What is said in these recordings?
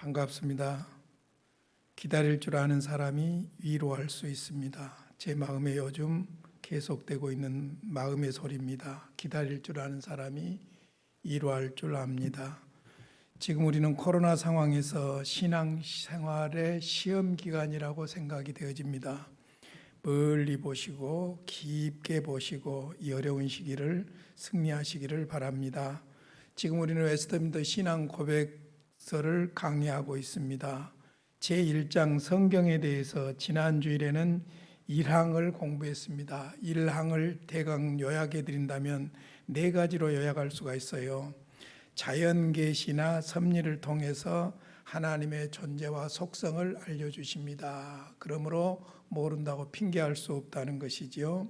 반갑습니다. 기다릴 줄 아는 사람이 위로할 수 있습니다. 제 마음에 요즘 계속되고 있는 마음의 소리입니다. 기다릴 줄 아는 사람이 위로할 줄 압니다. 지금 우리는 코로나 상황에서 신앙 생활의 시험 기간이라고 생각이 되어집니다. 멀리 보시고 깊게 보시고 이 어려운 시기를 승리하시기를 바랍니다. 지금 우리는 웨스트민더 신앙 고백 서를 강의하고 있습니다. 제 1장 성경에 대해서 지난 주일에는 1항을 공부했습니다. 1항을 대강 요약해 드린다면 네 가지로 요약할 수가 있어요. 자연 계시나 섭리를 통해서 하나님의 존재와 속성을 알려 주십니다. 그러므로 모른다고 핑계할 수 없다는 것이지요.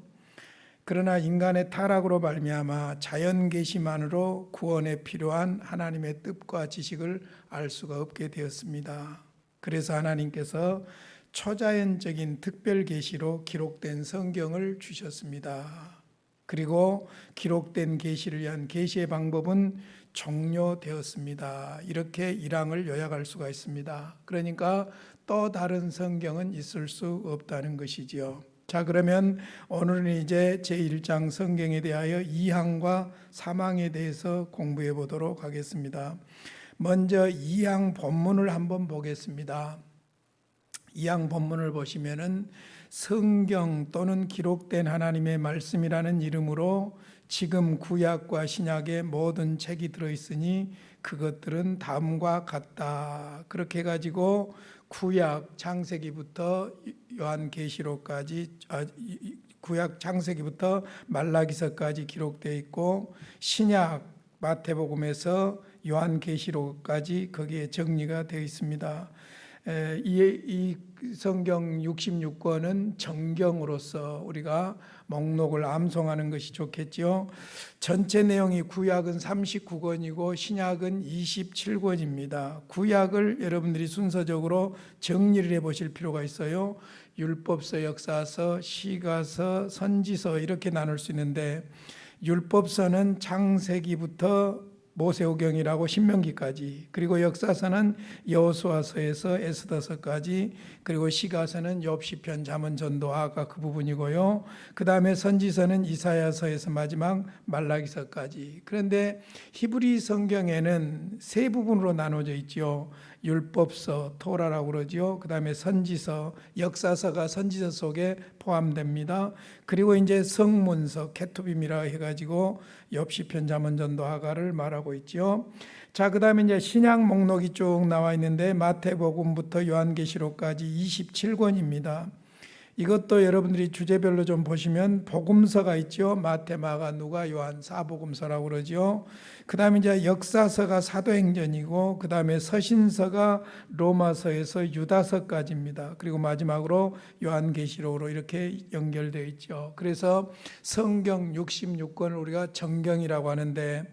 그러나 인간의 타락으로 말미암아 자연 계시만으로 구원에 필요한 하나님의 뜻과 지식을 알 수가 없게 되었습니다. 그래서 하나님께서 초자연적인 특별 계시로 기록된 성경을 주셨습니다. 그리고 기록된 계시를 위한 계시의 방법은 종료되었습니다. 이렇게 일항을 요약할 수가 있습니다. 그러니까 또 다른 성경은 있을 수 없다는 것이지요. 자, 그러면 오늘은 이제 제1장 성경에 대하여 2항과 3항에 대해서 공부해 보도록 하겠습니다. 먼저 2항 본문을 한번 보겠습니다. 2항 본문을 보시면은 성경 또는 기록된 하나님의 말씀이라는 이름으로 지금 구약과 신약의 모든 책이 들어 있으니 그것들은 다음과 같다. 그렇게 해 가지고 구약 창세기부터 요한계시록까지 아, 구약 창세기부터 말라기서까지 기록되어 있고 신약 마태복음에서 요한계시록까지 거기에 정리가 되어 있습니다. 이, 이 성경 66권은 정경으로서 우리가 목록을 암송하는 것이 좋겠지요. 전체 내용이 구약은 39권이고 신약은 27권입니다. 구약을 여러분들이 순서적으로 정리를 해 보실 필요가 있어요. 율법서, 역사서, 시가서, 선지서 이렇게 나눌 수 있는데 율법서는 창세기부터 모세오경이라고 신명기까지 그리고 역사서는 여호수아서에서 에스더서까지 그리고 시가서는 욥시편 잠언 전도하가 그 부분이고요. 그 다음에 선지서는 이사야서에서 마지막 말라기서까지. 그런데 히브리 성경에는 세 부분으로 나눠져 있죠. 율법서, 토라라고 그러죠. 그다음에 선지서, 역사서가 선지서 속에 포함됩니다. 그리고 이제 성문서, 케투빔이라 해 가지고 엽시편 자문전도 하가를 말하고 있죠. 자, 그다음에 이제 신약 목록이 쭉 나와 있는데 마태복음부터 요한계시록까지 27권입니다. 이것도 여러분들이 주제별로 좀 보시면 복음서가 있죠. 마태, 마가, 누가, 요한 사복음서라고 그러죠. 그다음에 이제 역사서가 사도행전이고 그다음에 서신서가 로마서에서 유다서까지입니다. 그리고 마지막으로 요한계시록으로 이렇게 연결되어 있죠. 그래서 성경 66권을 우리가 정경이라고 하는데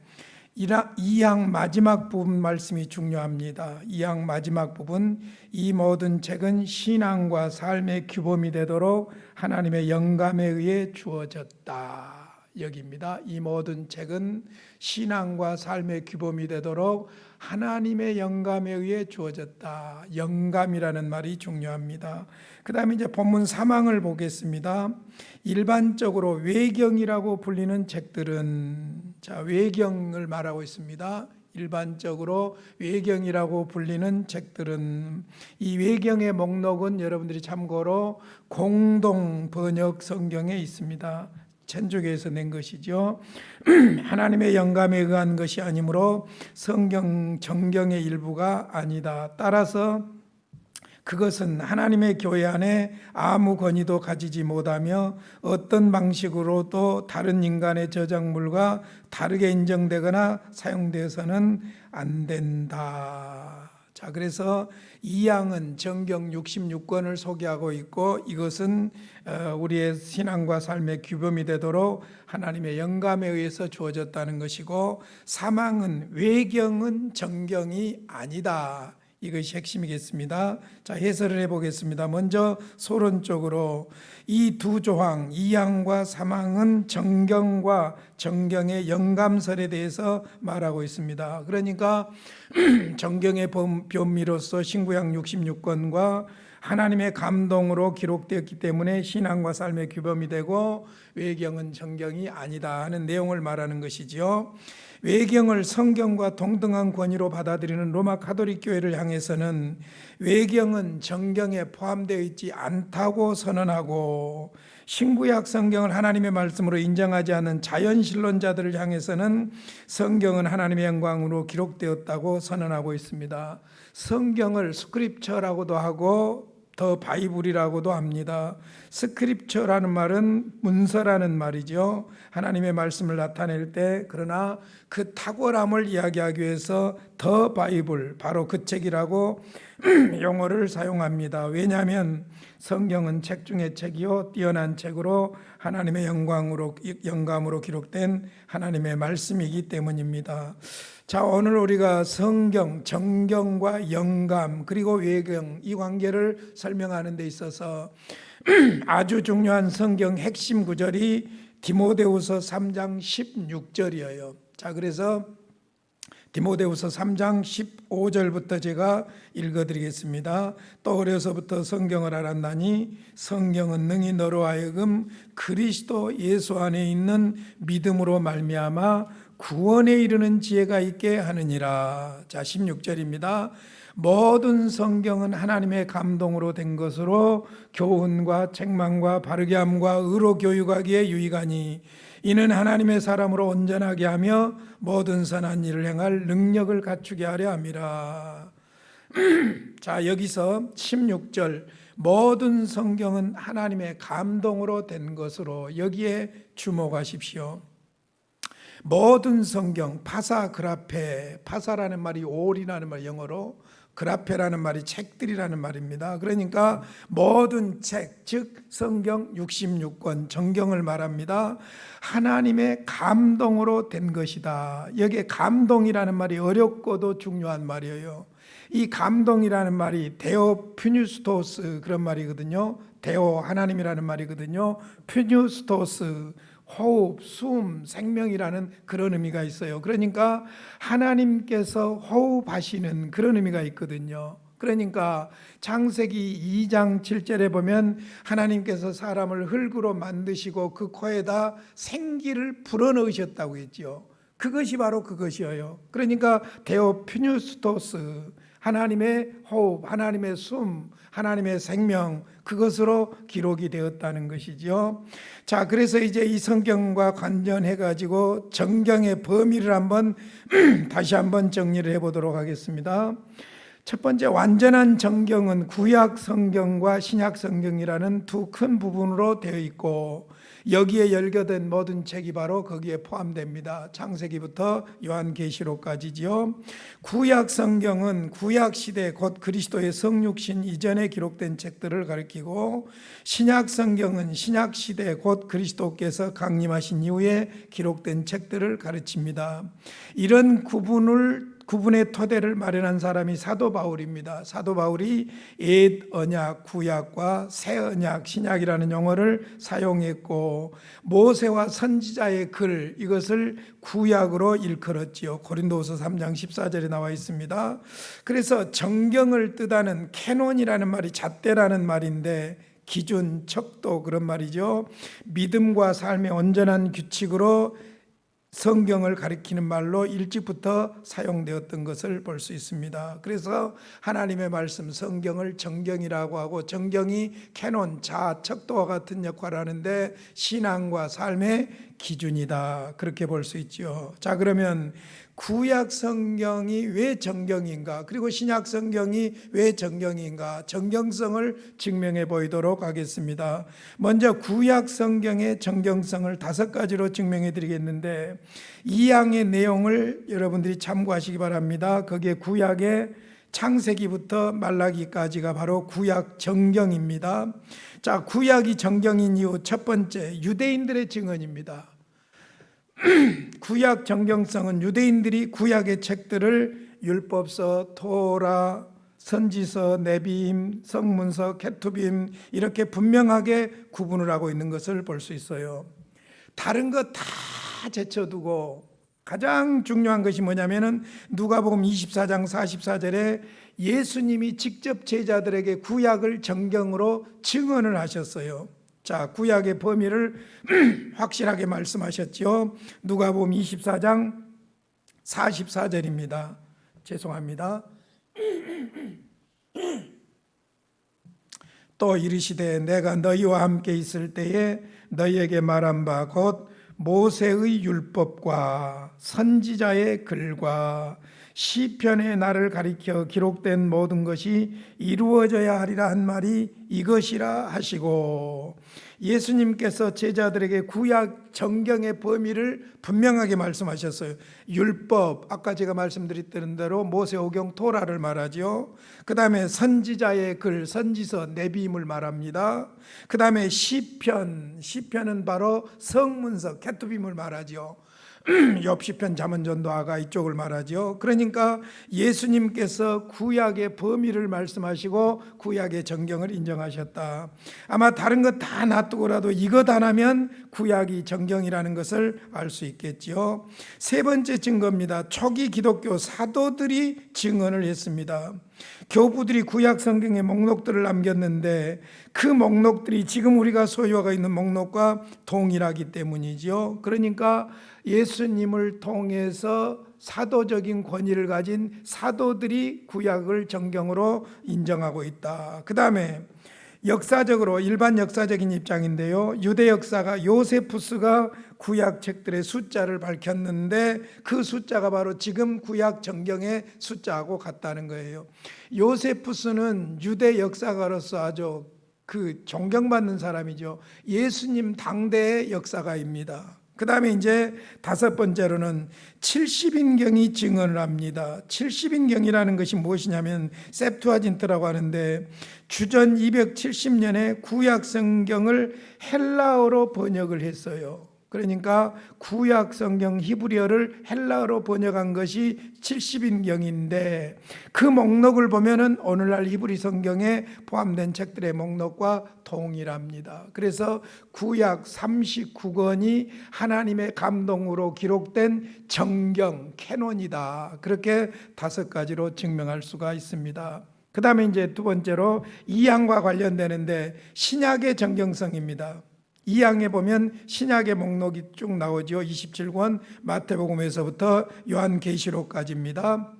이항 마지막 부분 말씀이 중요합니다. 이항 마지막 부분 이 모든 책은 신앙과 삶의 규범이 되도록 하나님의 영감에 의해 주어졌다. 여기입니다. 이 모든 책은 신앙과 삶의 규범이 되도록 하나님의 영감에 의해 주어졌다. 영감이라는 말이 중요합니다. 그 다음에 이제 본문 3항을 보겠습니다. 일반적으로 외경이라고 불리는 책들은 자, 외경을 말하고 있습니다. 일반적으로 외경이라고 불리는 책들은 이 외경의 목록은 여러분들이 참고로 공동 번역 성경에 있습니다. 천주교에서 낸 것이죠. 하나님의 영감에 의한 것이 아니므로 성경 정경의 일부가 아니다. 따라서 그것은 하나님의 교회 안에 아무 권위도 가지지 못하며 어떤 방식으로도 다른 인간의 저작물과 다르게 인정되거나 사용되어서는 안 된다. 자, 그래서 이 양은 정경 66권을 소개하고 있고 이것은 어, 우리의 신앙과 삶의 규범이 되도록 하나님의 영감에 의해서 주어졌다는 것이고 사망은 외경은 정경이 아니다. 이것이 핵심이겠습니다. 자, 해설을 해보겠습니다. 먼저 소론적으로 이 두 조항, 2항과 3항은 정경과 정경의 영감설에 대해서 말하고 있습니다. 그러니까 정경의 범- 변미로서 신구약 66권과 하나님의 감동으로 기록되었기 때문에 신앙과 삶의 규범이 되고 외경은 정경이 아니다 하는 내용을 말하는 것이지요. 외경을 성경과 동등한 권위로 받아들이는 로마 카톨릭 교회를 향해서는 외경은 정경에 포함되어 있지 않다고 선언하고 신구약 성경을 하나님의 말씀으로 인정하지 않는 자연신론자들을 향해서는 성경은 하나님의 영광으로 기록되었다고 선언하고 있습니다. 성경을 스크립처라고도 하고 더 바이블이라고도 합니다. 스크립처라는 말은 문서라는 말이죠. 하나님의 말씀을 나타낼 때 그러나 그 탁월함을 이야기하기 위해서 더 바이블 바로 그 책이라고 용어를 사용합니다. 왜냐하면 성경은 책 중의 책이요 뛰어난 책으로 하나님의 영광으로 영감으로 기록된 하나님의 말씀이기 때문입니다. 자, 오늘 우리가 성경, 정경과 영감 그리고 외경 이 관계를 설명하는 데 있어서 아주 중요한 성경 핵심 구절이 디모데후서 3장 16절이에요. 자, 그래서 디모데후서 3장 15절부터 제가 읽어드리겠습니다. 또 어려서부터 성경을 알았나니 성경은 능히 너로 하여금 그리스도 예수 안에 있는 믿음으로 말미암아 구원에 이르는 지혜가 있게 하느니라. 자, 16절입니다. 모든 성경은 하나님의 감동으로 된 것으로 교훈과 책망과 바르게 함과 의로 교육하기에 유익하니 이는 하나님의 사람으로 온전하게 하며 모든 선한 일을 행할 능력을 갖추게 하려 함이라. 자, 여기서 16절 모든 성경은 하나님의 감동으로 된 것으로 여기에 주목하십시오. 모든 성경 파사 그라페 파사라는 말이 올이라는 말 영어로 그라페라는 말이 책들이라는 말입니다. 그러니까 모든 책, 즉 성경 66권 정경을 말합니다. 하나님의 감동으로 된 것이다. 여기에 감동이라는 말이 어렵고도 중요한 말이에요. 이 감동이라는 말이 데오 퓨뉴스토스 그런 말이거든요. 데오 하나님이라는 말이거든요. 퓨뉴스토스 호흡, 숨, 생명이라는 그런 의미가 있어요. 그러니까 하나님께서 호흡하시는 그런 의미가 있거든요. 그러니까 창세기 2장 7절에 보면 하나님께서 사람을 흙으로 만드시고 그 코에다 생기를 불어넣으셨다고 했지요. 그것이 바로 그것이에요. 그러니까 데오피뉴스토스 하나님의 호흡, 하나님의 숨, 하나님의 생명 그것으로 기록이 되었다는 것이죠. 자, 그래서 이제 이 성경과 관련해 가지고 정경의 범위를 한번 다시 한번 정리를 해 보도록 하겠습니다. 첫 번째 완전한 정경은 구약 성경과 신약 성경이라는 두 큰 부분으로 되어 있고 여기에 열거된 모든 책이 바로 거기에 포함됩니다. 창세기부터 요한계시록까지지요. 구약 성경은 구약 시대 곧 그리스도의 성육신 이전에 기록된 책들을 가리키고 신약 성경은 신약 시대 곧 그리스도께서 강림하신 이후에 기록된 책들을 가르칩니다. 이런 구분을 구분의 토대를 마련한 사람이 사도 바울입니다. 사도 바울이 옛 언약, 구약과 새 언약, 신약이라는 용어를 사용했고 모세와 선지자의 글 이것을 구약으로 일컬었지요. 고린도후서 3장 14절에 나와 있습니다. 그래서 정경을 뜻하는 캐논이라는 말이 잣대라는 말인데 기준, 척도 그런 말이죠. 믿음과 삶의 온전한 규칙으로 성경을 가리키는 말로 일찍부터 사용되었던 것을 볼 수 있습니다. 그래서 하나님의 말씀 성경을 정경이라고 하고 정경이 캐논 자 척도와 같은 역할을 하는데 신앙과 삶의 기준이다. 그렇게 볼 수 있죠. 자, 그러면 구약 성경이 왜 정경인가? 그리고 신약 성경이 왜 정경인가? 정경성을 증명해 보이도록 하겠습니다. 먼저 구약 성경의 정경성을 다섯 가지로 증명해 드리겠는데 이 양의 내용을 여러분들이 참고하시기 바랍니다. 거기에 구약의 창세기부터 말라기까지가 바로 구약 정경입니다. 자, 구약이 정경인 이유 첫 번째 유대인들의 증언입니다. 구약 정경성은 유대인들이 구약의 책들을 율법서, 토라, 선지서, 내비임, 성문서, 케투빔 이렇게 분명하게 구분을 하고 있는 것을 볼 수 있어요. 다른 것다 제쳐두고 가장 중요한 것이 뭐냐면은 누가복음 24장 44절에 예수님이 직접 제자들에게 구약을 정경으로 증언을 하셨어요. 자, 구약의 범위를 확실하게 말씀하셨죠. 누가복음 24장 44절입니다. 죄송합니다. 또 이르시되 내가 너희와 함께 있을 때에 너희에게 말한 바 곧 모세의 율법과 선지자의 글과 시편의 나를 가리켜 기록된 모든 것이 이루어져야 하리라 한 말이 이것이라 하시고 예수님께서 제자들에게 구약 정경의 범위를 분명하게 말씀하셨어요. 율법 아까 제가 말씀드렸던 대로 모세오경 토라를 말하죠. 그다음에 선지자의 글 선지서 내비임을 말합니다. 그다음에 시편 시편은 바로 성문서 케투빔을 말하죠. 엽시편 잠언전도 아가 이쪽을 말하죠. 그러니까 예수님께서 구약의 범위를 말씀하시고 구약의 정경을 인정하셨다. 아마 다른 것 다 놔두고라도 이것 안 하면 구약이 정경이라는 것을 알 수 있겠지요. 세 번째 증거입니다. 초기 기독교 사도들이 증언을 했습니다. 교부들이 구약 성경의 목록들을 남겼는데 그 목록들이 지금 우리가 소유하고 있는 목록과 동일하기 때문이죠. 그러니까 예수님을 통해서 사도적인 권위를 가진 사도들이 구약을 정경으로 인정하고 있다. 그 다음에 역사적으로 일반 역사적인 입장인데요. 유대 역사가 요세푸스가 구약 책들의 숫자를 밝혔는데 그 숫자가 바로 지금 구약 정경의 숫자하고 같다는 거예요. 요세푸스는 유대 역사가로서 아주 그 존경받는 사람이죠. 예수님 당대의 역사가입니다. 그 다음에 이제 다섯 번째로는 70인경이 증언을 합니다. 70인경이라는 것이 무엇이냐면 septuagint라고 하는데 주전 270년에 구약 성경을 헬라어로 번역을 했어요. 그러니까 구약 성경 히브리어를 헬라어로 번역한 것이 70인경인데 그 목록을 보면은 오늘날 히브리 성경에 포함된 책들의 목록과 동일합니다. 그래서 구약 39권이 하나님의 감동으로 기록된 정경 캐논이다. 그렇게 다섯 가지로 증명할 수가 있습니다. 그 다음에 이제 두 번째로 이양과 관련되는데 신약의 정경성입니다. 이 양에 보면 신약의 목록이 쭉 나오죠. 27권 마태복음에서부터 요한계시록까지입니다.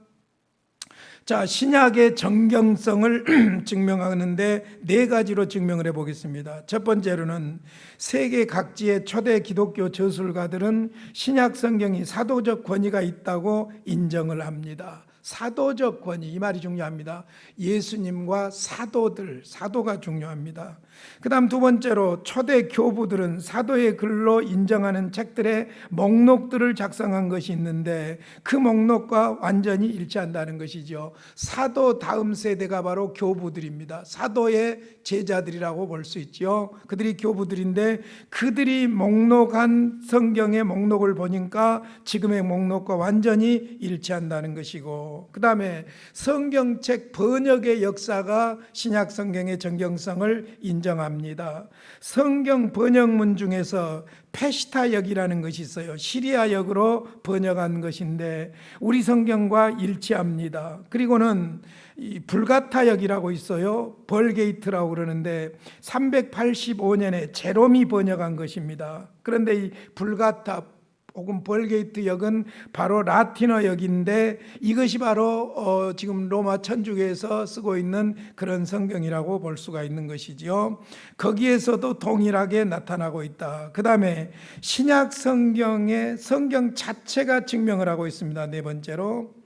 자, 신약의 정경성을 증명하는데 네 가지로 증명을 해 보겠습니다. 첫 번째로는 세계 각지의 초대 기독교 저술가들은 신약 성경이 사도적 권위가 있다고 인정을 합니다. 사도적 권위 이 말이 중요합니다. 예수님과 사도들 사도가 중요합니다. 그다음 두 번째로 초대 교부들은 사도의 글로 인정하는 책들의 목록들을 작성한 것이 있는데 그 목록과 완전히 일치한다는 것이죠. 사도 다음 세대가 바로 교부들입니다. 사도의 제자들이라고 볼 수 있죠. 그들이 교부들인데 그들이 목록한 성경의 목록을 보니까 지금의 목록과 완전히 일치한다는 것이고 그다음에 성경책 번역의 역사가 신약 성경의 정경성을 인정 합니다. 성경 번역문 중에서 페시타역이라는 것이 있어요. 시리아역으로 번역한 것인데 우리 성경과 일치합니다. 그리고는 이 불가타역이라고 있어요. 벌게이트라고 그러는데 385년에 제롬이 번역한 것입니다. 그런데 이 불가타 혹은 벌게이트 역은 바로 라틴어 역인데 이것이 바로 어 지금 로마 천주교에서 쓰고 있는 그런 성경이라고 볼 수가 있는 것이지요. 거기에서도 동일하게 나타나고 있다. 그 다음에 신약 성경의 성경 자체가 증명을 하고 있습니다. 네 번째로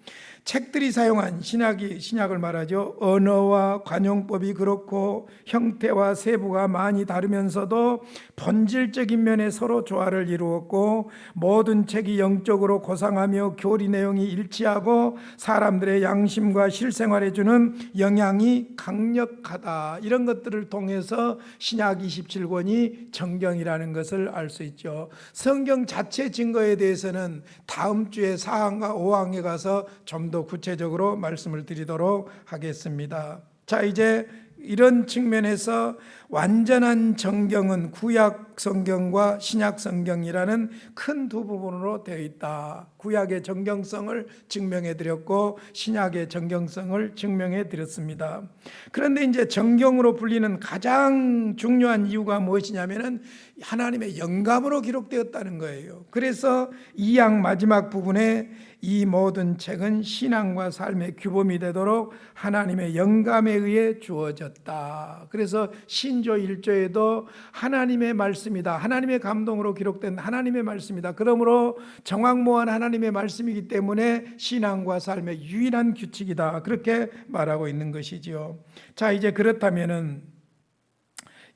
책들이 사용한 신약이 신약을 말하죠. 언어와 관용법이 그렇고 형태와 세부가 많이 다르면서도 본질적인 면에 서로 조화를 이루었고 모든 책이 영적으로 고상하며 교리 내용이 일치하고 사람들의 양심과 실생활에 주는 영향이 강력하다. 이런 것들을 통해서 신약 27권이 정경이라는 것을 알 수 있죠. 성경 자체 증거에 대해서는 다음 주에 4항과 5항에 가서 좀 좀더 구체적으로 말씀을 드리도록 하겠습니다. 자, 이제 이런 측면에서 완전한 정경은 구약 성경과 신약 성경이라는 큰 두 부분으로 되어 있다. 구약의 정경성을 증명해 드렸고 신약의 정경성을 증명해 드렸습니다. 그런데 이제 정경으로 불리는 가장 중요한 이유가 무엇이냐면은 하나님의 영감으로 기록되었다는 거예요. 그래서 이 양 마지막 부분에 이 모든 책은 신앙과 삶의 규범이 되도록 하나님의 영감에 의해 주어졌다. 그래서 신조 1조에도 하나님의 말씀이다. 하나님의 감동으로 기록된 하나님의 말씀이다. 그러므로 정확무한 하나님의 말씀이기 때문에 신앙과 삶의 유일한 규칙이다. 그렇게 말하고 있는 것이지요. 자, 이제 그렇다면은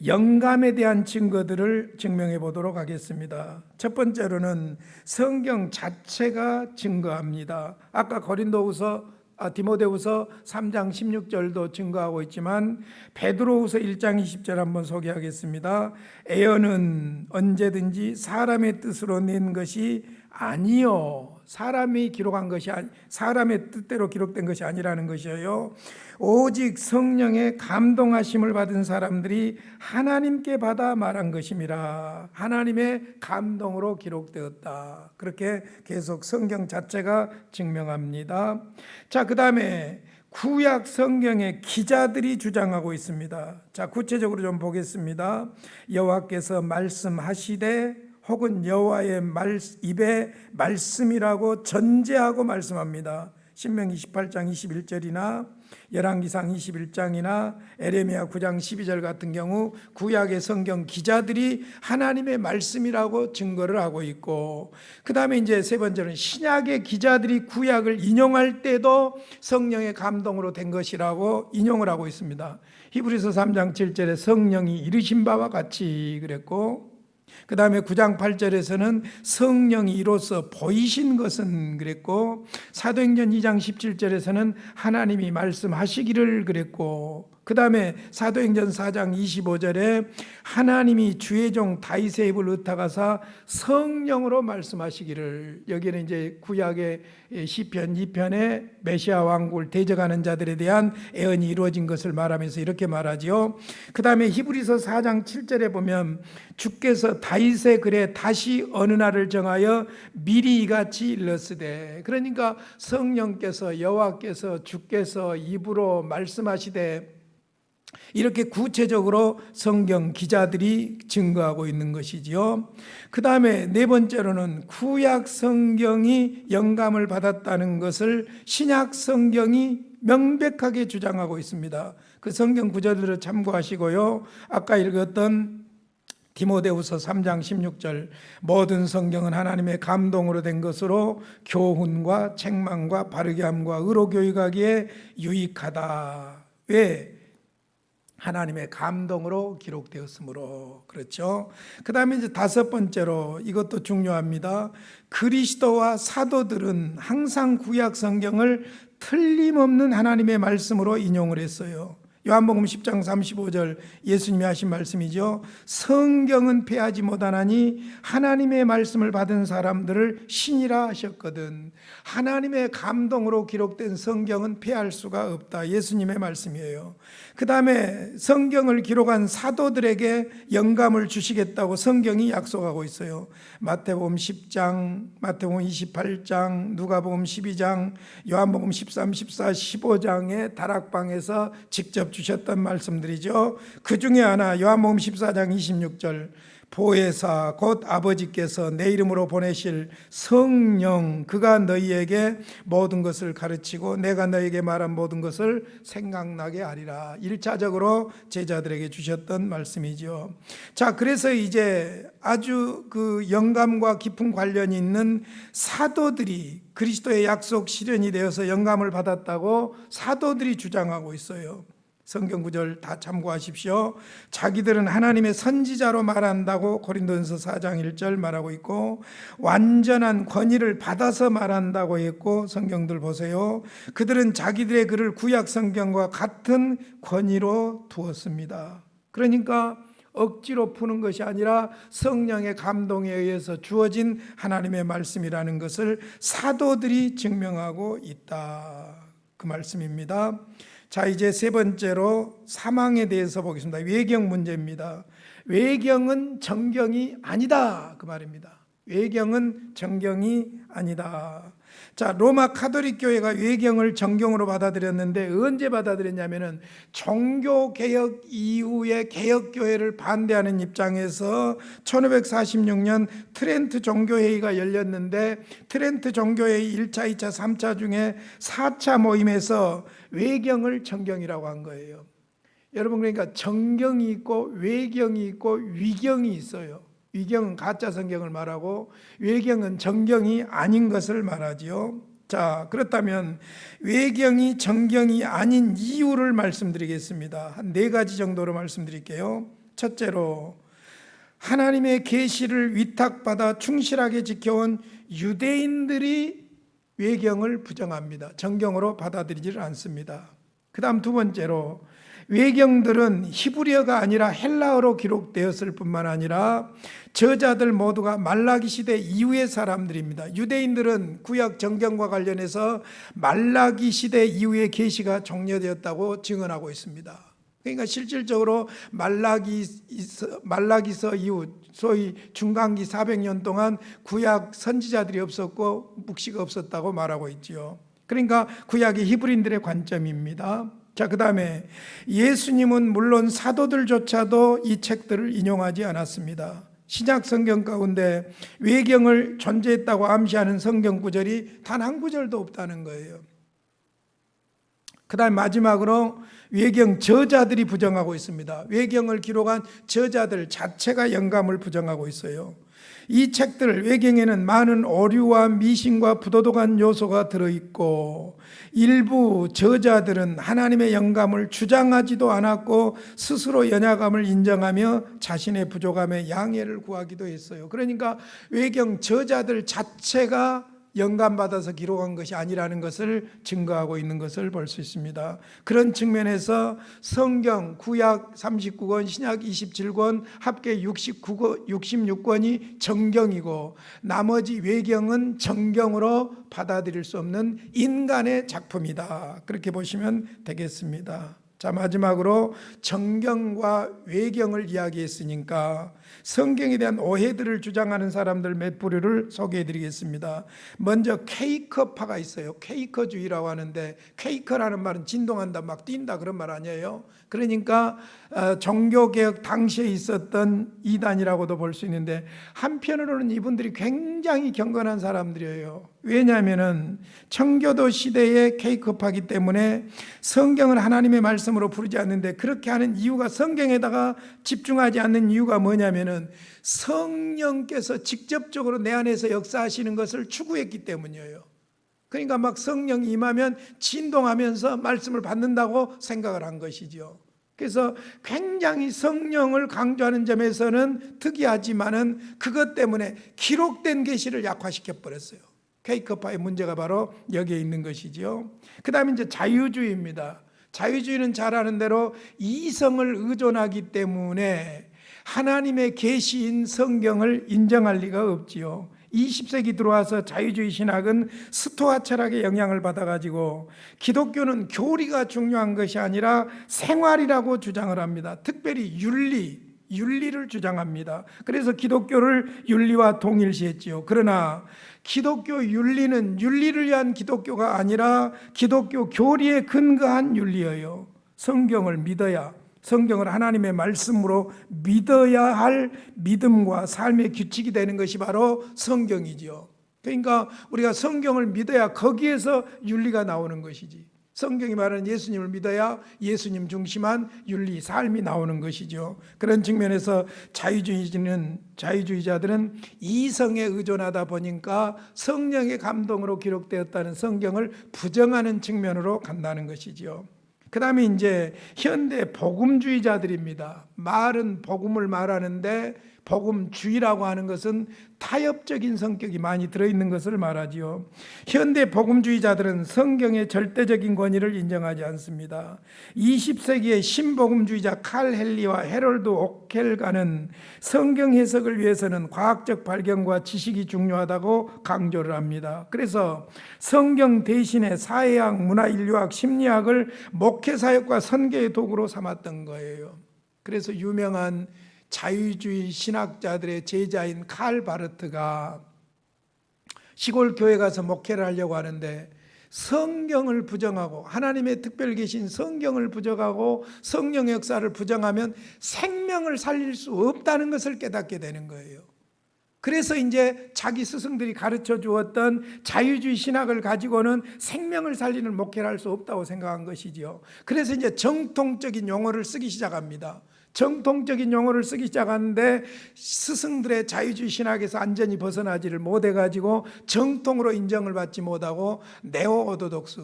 영감에 대한 증거들을 증명해 보도록 하겠습니다. 첫 번째로는 성경 자체가 증거합니다. 아까 고린도후서 아, 디모데후서 3장 16절도 증거하고 있지만 베드로후서 1장 20절 한번 소개하겠습니다. 애언은 언제든지 사람의 뜻으로 낸 것이 아니요. 사람이 기록한 것이 아니 사람의 뜻대로 기록된 것이 아니라는 것이에요. 오직 성령의 감동하심을 받은 사람들이 하나님께 받아 말한 것임이라. 하나님의 감동으로 기록되었다. 그렇게 계속 성경 자체가 증명합니다. 자, 그다음에 구약 성경의 기자들이 주장하고 있습니다. 자, 구체적으로 좀 보겠습니다. 여호와께서 말씀하시되 혹은 여호와의 말, 입에 말씀이라고 전제하고 말씀합니다. 신명 28장 21절이나 열왕기상 21장이나 에레미야 9장 12절 같은 경우 구약의 성경 기자들이 하나님의 말씀이라고 증거를 하고 있고 그다음에 이제 세 번째는 신약의 기자들이 구약을 인용할 때도 성령의 감동으로 된 것이라고 인용을 하고 있습니다. 히브리서 3장 7절에 성령이 이르신 바와 같이 그랬고 그 다음에 9장 8절에서는 성령이 이로써 보이신 것은 그랬고 사도행전 2장 17절에서는 하나님이 말씀하시기를 그랬고 그 다음에 사도행전 4장 25절에 하나님이 주의 종 다윗의 입을 의탁하사 성령으로 말씀하시기를 여기는 이제 구약의 시편 2편에 메시아 왕국을 대적하는 자들에 대한 애언이 이루어진 것을 말하면서 이렇게 말하지요. 그 다음에 히브리서 4장 7절에 보면 주께서 다윗의 글에 다시 어느 날을 정하여 미리 이같이 일렀으되 그러니까 성령께서 여호와께서 주께서 입으로 말씀하시되 이렇게 구체적으로 성경 기자들이 증거하고 있는 것이지요. 그 다음에 네 번째로는 구약 성경이 영감을 받았다는 것을 신약 성경이 명백하게 주장하고 있습니다. 그 성경 구절들을 참고하시고요. 아까 읽었던 디모데후서 3장 16절 모든 성경은 하나님의 감동으로 된 것으로 교훈과 책망과 바르게 함과 의로 교육하기에 유익하다. 왜? 하나님의 감동으로 기록되었으므로 그렇죠. 그다음에 이제 다섯 번째로 이것도 중요합니다. 그리스도와 사도들은 항상 구약 성경을 틀림없는 하나님의 말씀으로 인용을 했어요. 요한복음 10장 35절 예수님이 하신 말씀이죠. 성경은 패하지 못하나니 하나님의 말씀을 받은 사람들을 신이라 하셨거든. 하나님의 감동으로 기록된 성경은 패할 수가 없다. 예수님의 말씀이에요. 그 다음에 성경을 기록한 사도들에게 영감을 주시겠다고 성경이 약속하고 있어요. 마태복음 10장, 마태복음 28장, 누가복음 12장, 요한복음 13, 14, 15장의 다락방에서 직접 주셨던 말씀들이죠. 그 중에 하나 요한복음 14장 26절 보혜사 곧 아버지께서 내 이름으로 보내실 성령 그가 너희에게 모든 것을 가르치고 내가 너희에게 말한 모든 것을 생각나게 하리라. 일차적으로 제자들에게 주셨던 말씀이죠. 자, 그래서 이제 아주 그 영감과 깊은 관련이 있는 사도들이 그리스도의 약속 실현이 되어서 영감을 받았다고 사도들이 주장하고 있어요. 성경 구절 다 참고하십시오. 자기들은 하나님의 선지자로 말한다고 고린도전서 4장 1절 말하고 있고 완전한 권위를 받아서 말한다고 했고 성경들 보세요. 그들은 자기들의 글을 구약 성경과 같은 권위로 두었습니다. 그러니까 억지로 푸는 것이 아니라 성령의 감동에 의해서 주어진 하나님의 말씀이라는 것을 사도들이 증명하고 있다. 그 말씀입니다. 자, 이제 세 번째로 사망에 대해서 보겠습니다. 외경 문제입니다. 외경은 정경이 아니다. 그 말입니다. 외경은 정경이 아니다. 자, 로마 카톨릭 교회가 외경을 정경으로 받아들였는데 언제 받아들였냐면은 종교 개혁 이후에 개혁 교회를 반대하는 입장에서 1546년 트렌트 종교 회의가 열렸는데 트렌트 종교 회의 1차, 2차, 3차 중에 4차 모임에서 외경을 정경이라고 한 거예요. 여러분 그러니까 정경이 있고 외경이 있고 위경이 있어요. 위경은 가짜 성경을 말하고 외경은 정경이 아닌 것을 말하지요. 자, 그렇다면 외경이 정경이 아닌 이유를 말씀드리겠습니다. 한 네 가지 정도로 말씀드릴게요. 첫째로 하나님의 계시를 위탁받아 충실하게 지켜온 유대인들이 외경을 부정합니다. 정경으로 받아들이지를 않습니다. 그다음 두 번째로 외경들은 히브리어가 아니라 헬라어로 기록되었을 뿐만 아니라 저자들 모두가 말라기 시대 이후의 사람들입니다. 유대인들은 구약 정경과 관련해서 말라기 시대 이후의 계시가 종료되었다고 증언하고 있습니다. 그러니까 실질적으로 말라기 말라기서 이후 소위 중간기 400년 동안 구약 선지자들이 없었고 묵시가 없었다고 말하고 있지요. 그러니까 구약이 히브리인들의 관점입니다. 자, 그 다음에 예수님은 물론 사도들조차도 이 책들을 인용하지 않았습니다. 신약 성경 가운데 외경을 존재했다고 암시하는 성경 구절이 단 한 구절도 없다는 거예요. 그 다음 마지막으로 외경 저자들이 부정하고 있습니다. 외경을 기록한 저자들 자체가 영감을 부정하고 있어요. 이 책들 외경에는 많은 오류와 미신과 부도덕한 요소가 들어있고 일부 저자들은 하나님의 영감을 주장하지도 않았고 스스로 연약함을 인정하며 자신의 부족함에 양해를 구하기도 했어요. 그러니까 외경 저자들 자체가 영감받아서 기록한 것이 아니라는 것을 증거하고 있는 것을 볼 수 있습니다. 그런 측면에서 성경 구약 39권, 신약 27권, 합계 69권, 66권이 정경이고 나머지 외경은 정경으로 받아들일 수 없는 인간의 작품이다. 그렇게 보시면 되겠습니다. 자, 마지막으로 정경과 외경을 이야기했으니까 성경에 대한 오해들을 주장하는 사람들 몇 부류를 소개해 드리겠습니다. 먼저 케이커파가 있어요. 케이커주의라고 하는데 케이커라는 말은 진동한다, 막 뛴다 그런 말 아니에요. 그러니까 어, 종교개혁 당시에 있었던 이단이라고도 볼 수 있는데 한편으로는 이분들이 굉장히 경건한 사람들이에요. 왜냐하면은 청교도 시대의 케이크파기 때문에 성경을 하나님의 말씀으로 부르지 않는데 그렇게 하는 이유가 성경에다가 집중하지 않는 이유가 뭐냐면은 성령께서 직접적으로 내 안에서 역사하시는 것을 추구했기 때문이에요. 그러니까 막 성령 임하면 진동하면서 말씀을 받는다고 생각을 한 것이지요. 그래서 굉장히 성령을 강조하는 점에서는 특이하지만은 그것 때문에 기록된 계시를 약화시켜 버렸어요. 케이크파의 문제가 바로 여기에 있는 것이지요. 그다음에 이제 자유주의입니다. 자유주의는 잘 아는 대로 이성을 의존하기 때문에 하나님의 계시인 성경을 인정할 리가 없지요. 20세기 들어와서 자유주의 신학은 스토아 철학의 영향을 받아가지고 기독교는 교리가 중요한 것이 아니라 생활이라고 주장을 합니다. 특별히 윤리, 윤리를 주장합니다. 그래서 기독교를 윤리와 동일시했지요. 그러나 기독교 윤리는 윤리를 위한 기독교가 아니라 기독교 교리에 근거한 윤리예요. 성경을 믿어야 성경을 하나님의 말씀으로 믿어야 할 믿음과 삶의 규칙이 되는 것이 바로 성경이지요. 그러니까 우리가 성경을 믿어야 거기에서 윤리가 나오는 것이지. 성경이 말하는 예수님을 믿어야 예수님 중심한 윤리, 삶이 나오는 것이죠. 그런 측면에서 자유주의는 자유주의자들은 이성에 의존하다 보니까 성령의 감동으로 기록되었다는 성경을 부정하는 측면으로 간다는 것이지요. 그 다음에 이제 현대 복음주의자들입니다. 말은 복음을 말하는데 복음주의라고 하는 것은 타협적인 성격이 많이 들어있는 것을 말하지요. 현대 복음주의자들은 성경의 절대적인 권위를 인정하지 않습니다. 20세기의 신복음주의자 칼 헨리와 헤럴드 오켈가는 성경 해석을 위해서는 과학적 발견과 지식이 중요하다고 강조를 합니다. 그래서 성경 대신에 사회학, 문화 인류학, 심리학을 목회 사역과 선교의 도구로 삼았던 거예요. 그래서 유명한 자유주의 신학자들의 제자인 칼 바르트가 시골 교회 가서 목회를 하려고 하는데 성경을 부정하고 하나님의 특별 계신 성경을 부정하고 성령 역사를 부정하면 생명을 살릴 수 없다는 것을 깨닫게 되는 거예요. 그래서 이제 자기 스승들이 가르쳐 주었던 자유주의 신학을 가지고는 생명을 살리는 목회를 할 수 없다고 생각한 것이지요. 그래서 이제 정통적인 용어를 쓰기 시작합니다. 정통적인 용어를 쓰기 시작하는데 스승들의 자유주의 신학에서 완전히 벗어나지를 못해 가지고 정통으로 인정을 받지 못하고 네오 오도독스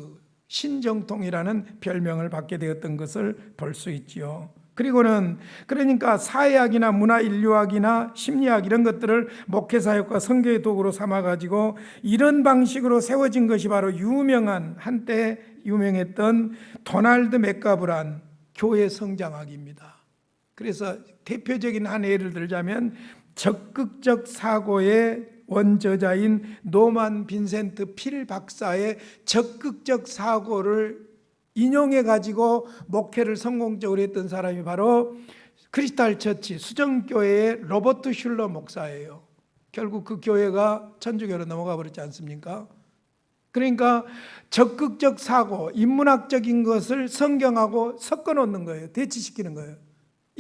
신정통이라는 별명을 받게 되었던 것을 볼 수 있지요. 그리고는 그러니까 사회학이나 문화 인류학이나 심리학 이런 것들을 목회 사역과 선교의 도구로 삼아 가지고 이런 방식으로 세워진 것이 바로 유명한 한때 유명했던 도날드 맥가브란 교회 성장학입니다. 그래서 대표적인 한 예를 들자면 적극적 사고의 원저자인 노만 빈센트 필 박사의 적극적 사고를 인용해 가지고 목회를 성공적으로 했던 사람이 바로 크리스탈 처치 수정교회의 로버트 슐러 목사예요. 결국 그 교회가 천주교로 넘어가 버렸지 않습니까? 그러니까 적극적 사고, 인문학적인 것을 성경하고 섞어 놓는 거예요. 대치시키는 거예요.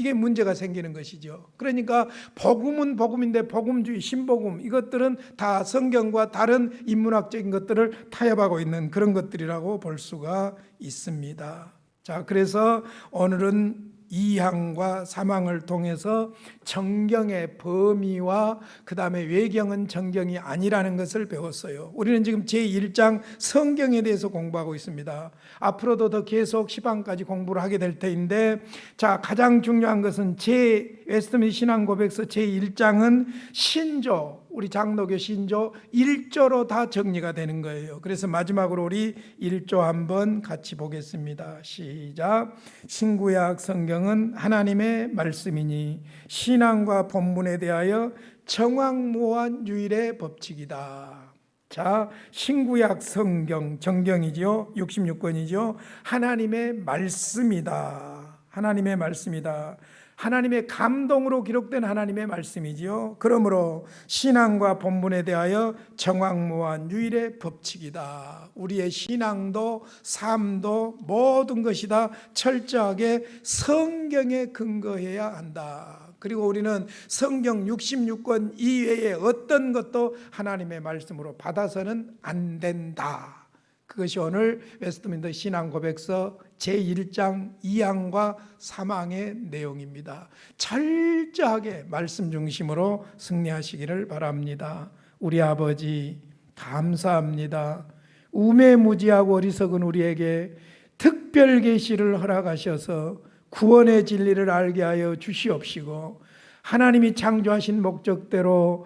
이게 문제가 생기는 것이죠. 그러니까 복음은 복음인데 복음주의, 신복음 이것들은 다 성경과 다른 인문학적인 것들을 타협하고 있는 그런 것들이라고 볼 수가 있습니다. 자, 그래서 오늘은 2항과 3항을 통해서 정경의 범위와 그 다음에 외경은 정경이 아니라는 것을 배웠어요. 우리는 지금 제1장 성경에 대해서 공부하고 있습니다. 앞으로도 더 계속 10항까지 공부를 하게 될 터인데, 자, 가장 중요한 것은 제 웨스트민스 신앙 고백서 제1장은 신조, 우리 장로교 신조 1조로 다 정리가 되는 거예요. 그래서 마지막으로 우리 1조 한번 같이 보겠습니다. 시작. 신구약 성경은 하나님의 말씀이니 신앙과 본문에 대하여 정황무한 유일의 법칙이다. 자, 신구약 성경 정경이지요. 66권이죠. 하나님의 말씀이다. 하나님의 말씀이다. 하나님의 감동으로 기록된 하나님의 말씀이지요. 그러므로 신앙과 본문에 대하여 정황무한 유일의 법칙이다. 우리의 신앙도 삶도 모든 것이 다 철저하게 성경에 근거해야 한다. 그리고 우리는 성경 66권 이외에 어떤 것도 하나님의 말씀으로 받아서는 안 된다. 그것이 오늘 웨스트민더 신앙 고백서 제1장 2항과 3항의 내용입니다. 철저하게 말씀 중심으로 승리하시기를 바랍니다. 우리 아버지 감사합니다. 우매무지하고 어리석은 우리에게 특별 계시를 허락하셔서 구원의 진리를 알게 하여 주시옵시고 하나님이 창조하신 목적대로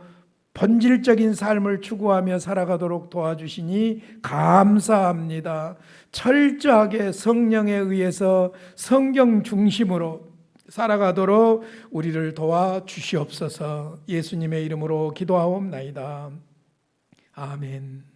본질적인 삶을 추구하며 살아가도록 도와주시니 감사합니다. 철저하게 성령에 의해서 성경 중심으로 살아가도록 우리를 도와 주시옵소서 예수님의 이름으로 기도하옵나이다. 아멘.